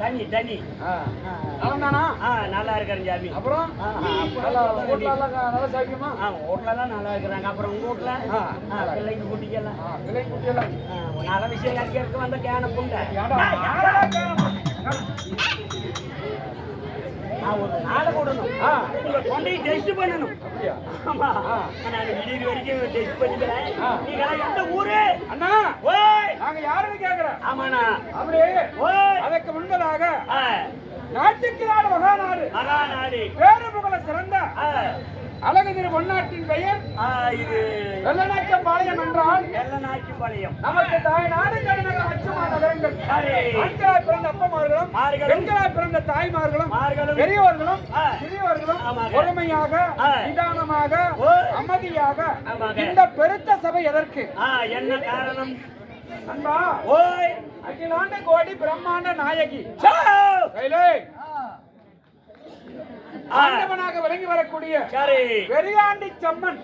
தண்ணி தண்ணி. அவன்தானா ஆ நல்லா இருக்கிறேன் ஜாமி. அப்புறம்? நல்லா நல்லா சாப்பிடுமா நல்லா இருக்கிறாங்க. அப்புறம் உங்கள் வீட்டில் பிள்ளைங்க குட்டிக்கெல்லாம். பிள்ளைங்க குட்டியெல்லாம் நல்ல விஷயம் எல்லாருக்கும் இருக்க வந்த கேன புண்டை? நான் ஒரு நாளை போடணும். ஆ. உங்க தொண்டையை டெஸ்ட் பண்ணணும். அப்படியா? ஆமா. நான் வரைக்கும் டெஸ்ட் பண்ணிக்கிறேன். நீங்க எந்த ஊரு? அண்ணா. ஓய். நாங்க யாருன்னு கேக்குறேன் ஆமாண்ணா. அப்படி ஓய். அதற்கு முன்பதாக நாட்டுக்கு நாடு மகாநாடு. மகாநாடு. பேரு புகழ சிறந்த அழகு திரு பொன்னாட்டின் பெயர் இது வெள்ளநாட்டம் பாளையம் என்றால் வெள்ளநாய்க்கு பாளையம் நமக்கு தாய் நாடு கடினங்கள் அச்சுமா நகரங்கள் சரி. ஆண்களாய் பிறந்த அப்பமார்களும் மார்களும், பெண்களாய் பிறந்த தாய்மார்களும் மார்களும், பெரியவர்களும். சிறியவர்களும். பொறுமையாக. நிதானமாக. அமைதியாக. இந்த பெருத்த சபை எதற்கு என்ன காரணம் அன்பா ஓய் அகிலாண்ட கோடி பிரம்மாண்ட நாயகி! கைலே ஆண்டவனாக விளங்கி வரக்கூடிய சரி பெரியாண்டி சம்மன்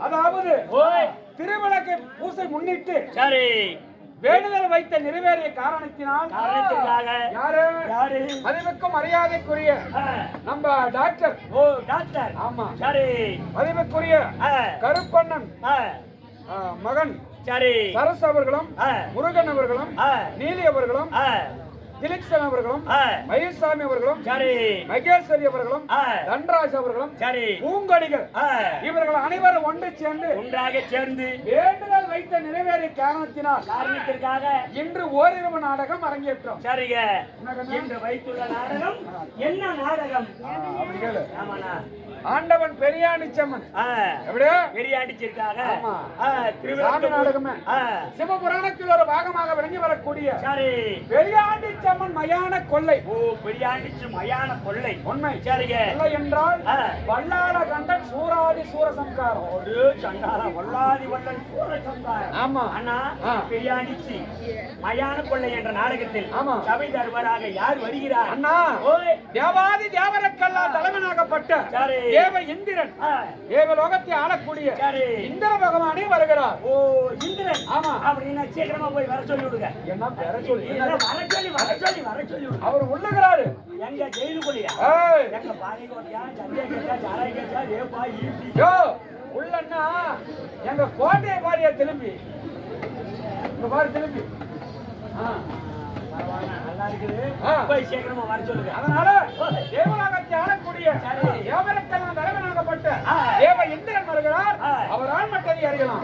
அதாவது ஓய் திருவிளக்கு பூசை முன்னிட்டு சரி வேண்டுதல் வைத்த நிறைவேறிய காரணத்தினால் யாரு? யாரு? மதிப்புக்கும் மரியாதைக்குரிய நம்ம டாக்டர். ஓ டாக்டர். ஆமா. சரி. மதிப்புக்குரிய ஆ, கருப்பண்ணன் மகன் சரி. சரஸ் அவர்களும் முருகன் அவர்களும் நீலி அவர்களும் திலீக்ஷன் அவர்களும் மயில்சாமி அவர்களும் சரி. மகேஸ்வரி அவர்களும் தன்ராஜ் அவர்களும் சரி. பூங்கொடிகள் இவர்கள் அனைவரும் ஒன்று சேர்ந்து ஒன்றாக சேர்ந்து வேண்டுதல் வைத்த நிறைவேறிய காரணத்தினால் காரணத்திற்காக இன்று ஓரிரவு நாடகம் அரங்கேற்றோம். சரிங்க? இன்று வைத்துள்ள நாடகம் என்ன நாடகம்? ஆண்டவன் பெரியாணிச்சம்மன் எப்படியா? சாமி நாடகமே. சிவபுராணத்தில் ஒரு பாகமாக விளங்கி வரக்கூடிய சரி. பெரியாண்டிச்சம்மன் மயான கொள்ளை. ஓ பெரிய அடிச்சு மயான கொள்ளை. உண்மை. சரிங்க. இல்லை என்றால். வல்லாள கண்டன் சூராதி சூரசம்காரம். ஒரு சண்டால வல்லாதி வல்லன் சூர சந்தாரம் ஆமா. அண்ணா ஆ. பெரியாண்டிச்சி மயான கொள்ளை என்ற நாடகத்தில் ஆமா. சபை தருவராக யார் வருகிறார்? அண்ணா தேவாதி தேவரக்கெல்லாம் தலைவனாகப்பட்ட. தேவ இந்திரன். தேவலோகத்தை ஆளக்கூடிய இந்திர பகவானே வருகிறார். ஓ இந்திரன். ஆமா. அப்படின்னா சீக்கிரமா போய் வர சொல்லி விடுங்க என்ன பெற சொல்லி? வர சொல்லி வர சொல்லி வர சொல்லி அவர் உள்ளுகிறாரு. எங்க ஜெயிலுக்குள்ளியா? எங்க பாரிகோட்டியா சந்தியா கேட்டா ஜாராய் கேட்டா ஏப்பா யோ. உள்ளன்னா எங்க கோட்டையை பாரியா திரும்பி. இங்க பாரு திரும்பி. அதனால தேவலோகத்தை ஆளக்கூடிய சரி. தேவனுக்கெல்லாம் தலைவனாகப்பட்ட. தேவ இந்திரன் வருகிறார். அவர் ஆண்மட்டதை அறியலாம்.